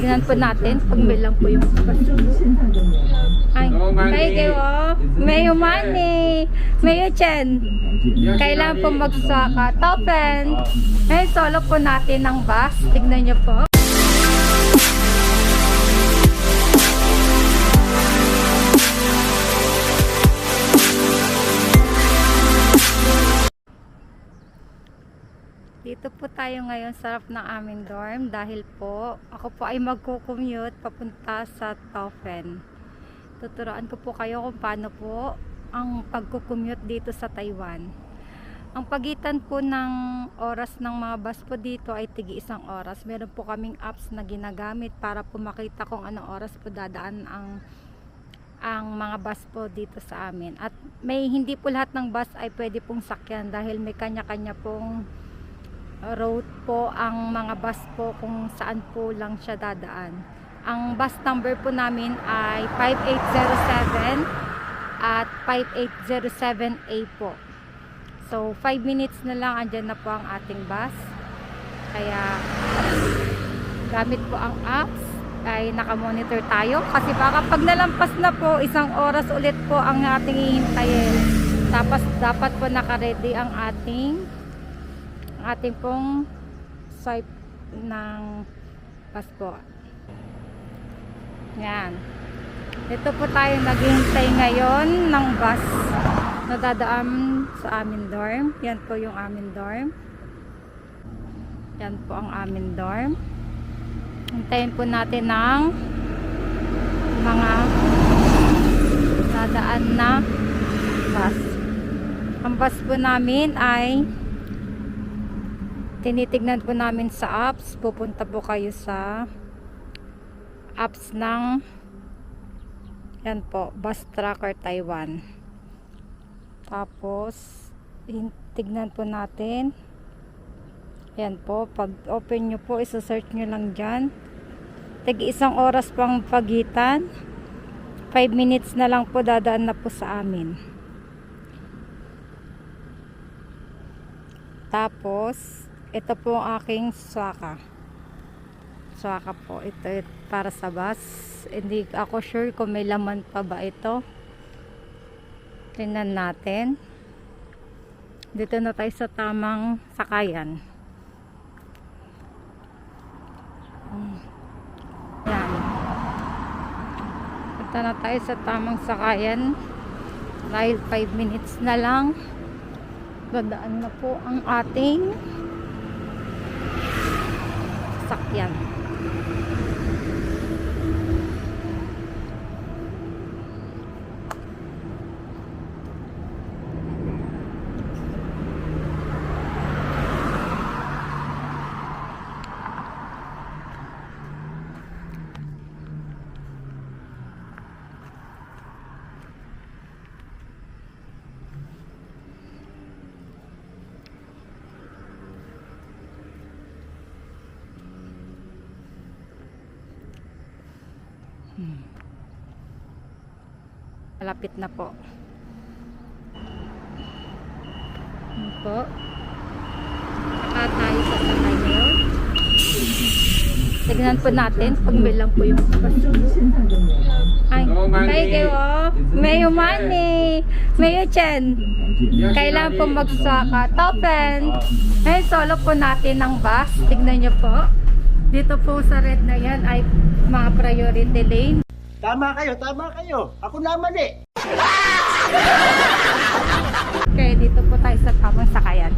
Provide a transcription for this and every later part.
Tignan po natin pag may lang po yung Ay, kay kayo, mayo money, mayo chen. Kailan po magsaka topen. Ngayon, solo po natin ng bus. Tignan nyo po. Dito po tayo ngayon sa harap ng aming dorm dahil po ako po ay magko-commute papunta sa Tofen. Tuturuan ko po kayo kung paano po ang pagko-commute dito sa Taiwan. Ang pagitan po ng oras ng mga bus po dito ay tigi isang oras. Meron po kaming apps na ginagamit para po makita kung anong oras po dadaan ang ang mga bus po dito sa amin. At may hindi po lahat ng bus ay pwede pong sakyan dahil may kanya-kanya pong route po ang mga bus po kung saan po lang siya dadaan. Ang bus number po namin ay 5807 at 5807A po. So, 5 minutes na lang andyan na po ang ating bus. Kaya, gamit po ang apps ay nakamonitor tayo kasi baka pag nalampas na po isang oras ulit po ang ating hihintayin tapos dapat po nakaready ang ating ang ating pong swipe ng passport. Yan. Ito po tayo naghihintay ngayon ng bus na dadaan sa amin dorm. Yan po yung amin dorm. Yan po ang amin dorm. Hintayin po natin ng mga dadaan na bus. Ang bus po namin ay tinitignan po namin sa apps. Pupunta po kayo sa apps ng yan po bus tracker Taiwan. Tapos tignan po natin. Yan po pag open nyo po isa-search nyo lang dyan. Tag isang oras pang pagitan. 5 minutes na lang po dadaan na po sa amin. Tapos ito po ang aking swaka. Swaka po. Ito, ito para sa bus. Hindi ako sure kung may laman pa ba ito. Tingnan natin. Dito na tayo sa tamang sakayan. Yan. Punta na tayo sa tamang sakayan. Dahil 5 minutes na lang. Dadaan na po ang ating sakyan. Malapit na po. Yan po. Saka tayo sa sakay ngayon. Tignan po natin pag may lang po yung Ay, kay kayo, mayo money, mayo chen. Kailan po magsaka topen. Ngayon, solo po natin ng bus. Tignan nyo po. Dito po sa red na yan ay mga priority lane. Tama kayo, tama kayo. Ako naman eh. Okay, dito po tayo sa tamang sakayan.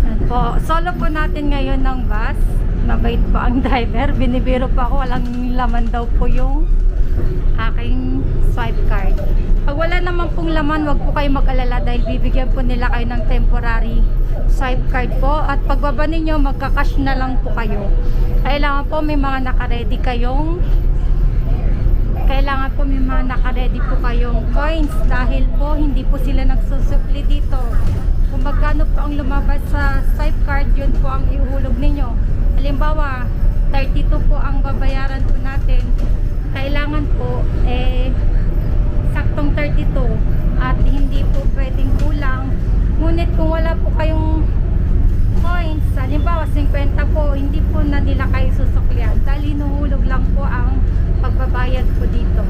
Yan po. Solo po natin ngayon ng bus. Mabait po ang driver. Binibiro po ako. Walang laman daw po yung aking swipe card. Pag wala naman pong laman, wag po kayo mag-alala dahil bibigyan po nila kayo ng temporary swipe card po. At pagbaba ninyo, magkakash na lang po kayo. Kailangan po may mga nakaredy kayong kailangan po may mga nakaredy po kayong coins dahil po hindi po sila nagsusupli dito. Kung magkano po ang lumabas sa swipe card, yun po ang ihulog ninyo. Halimbawa, 32 po ang babayaran po natin. Kailangan po, eh, saktong 32 at hindi po pwedeng kulang. Ngunit kung wala po kayong coins, halimbawa 50 po, hindi po na nila kayo susuklian dahil hinuhulog lang po ang pagbabayad po dito.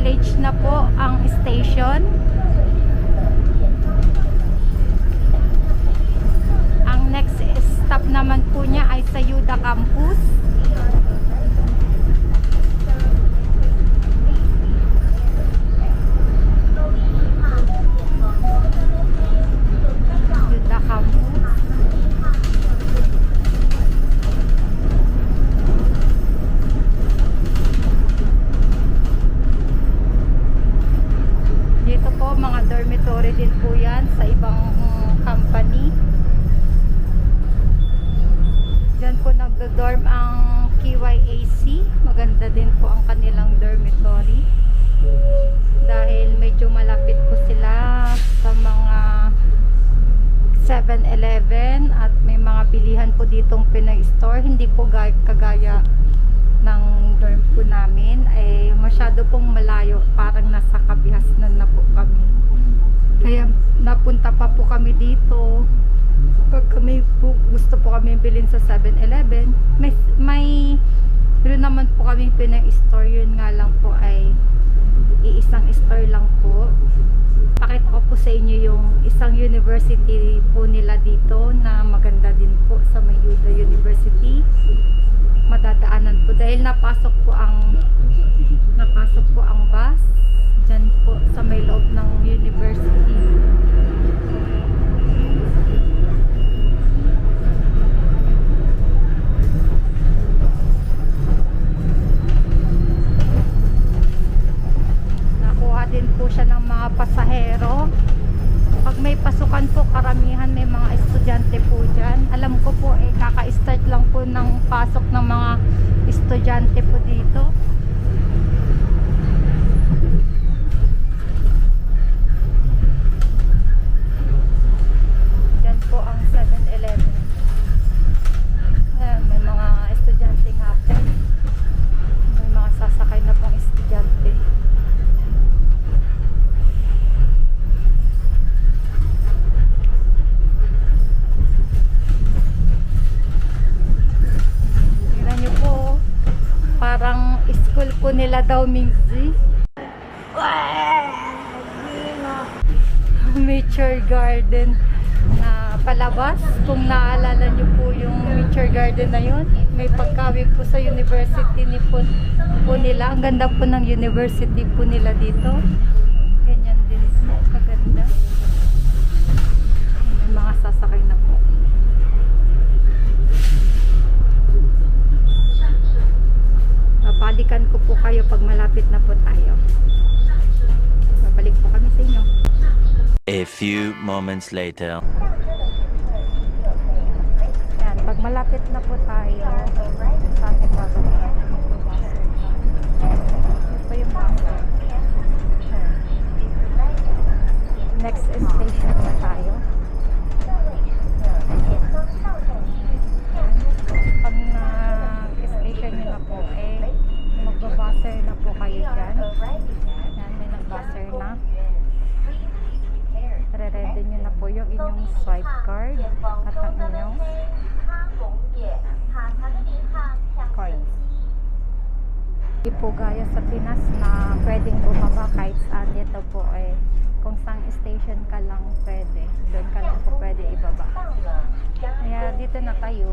Village na po ang station. Ang next stop naman po niya ay sa Yuda Campus. KYAC. Maganda din po ang kanilang dormitory. Dahil medyo malapit po sila sa mga 7-Eleven at may mga bilihan po ditong Pinoy store. Hindi po ga- kagaya ng dorm po namin ay masyado pong malayo. Parang nasa kabihasnan na po kami. Kaya napunta pa po kami dito. Pag kami po, gusto po kami bilhin sa 7-Eleven, may, may meron naman po kami Pinoy store. Yun nga lang po ay iisang store lang po. Pakita ko po sa inyo yung isang university po nila dito na maganda din po sa Mayuda University. Madadaanan po dahil napasok po ang napasok po ang bus dyan po sa may loob ng university. Estudyante po dito. Po nila daw Mingzi. Nature Garden na palabas. Kung naalala niyo po yung Nature Garden na yun, may pagkawig po sa university ni po, po nila. Ang ganda po ng university po nila dito. Ganyan din po, kaganda. May mga sasakay na po. Babalikan ko po kayo pag malapit na po tayo. Babalik po kami sa inyo. A few moments later. Yan, pag malapit na po tayo, po yung. Next station na tayo. Pag na-station nyo na po, eh, magbabaser na po kayo dyan. Yan, may na. Re-ready nyo na po yung inyong swipe card at ang inyong coins. Hindi po gaya sa Pinas na pwedeng bumaba kahit saan dito po eh. Kung saan station ka lang pwede, doon ka lang po pwede ibaba. Kaya dito na tayo.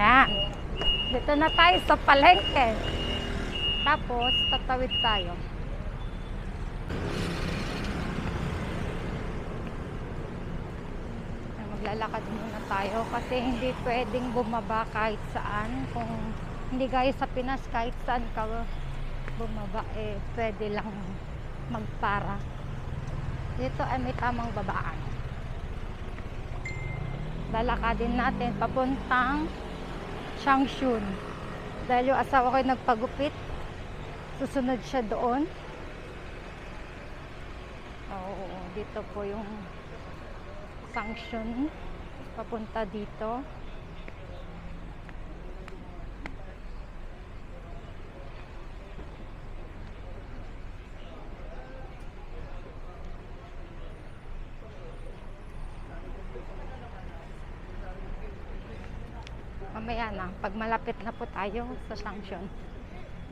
Yan. Dito na tayo sa palengke. Tapos, tatawid tayo. maglalakad muna tayo kasi hindi pwedeng bumaba kahit saan kung hindi gaya sa Pinas kahit saan ka bumaba eh pwede lang magpara dito ay may tamang babaan lalakadin natin papuntang Changshun dahil yung asawa ko ay nagpagupit. Susunod siya doon. Oo dito po yung sanction. Papunta dito mamaya na pag malapit na po tayo sa sanction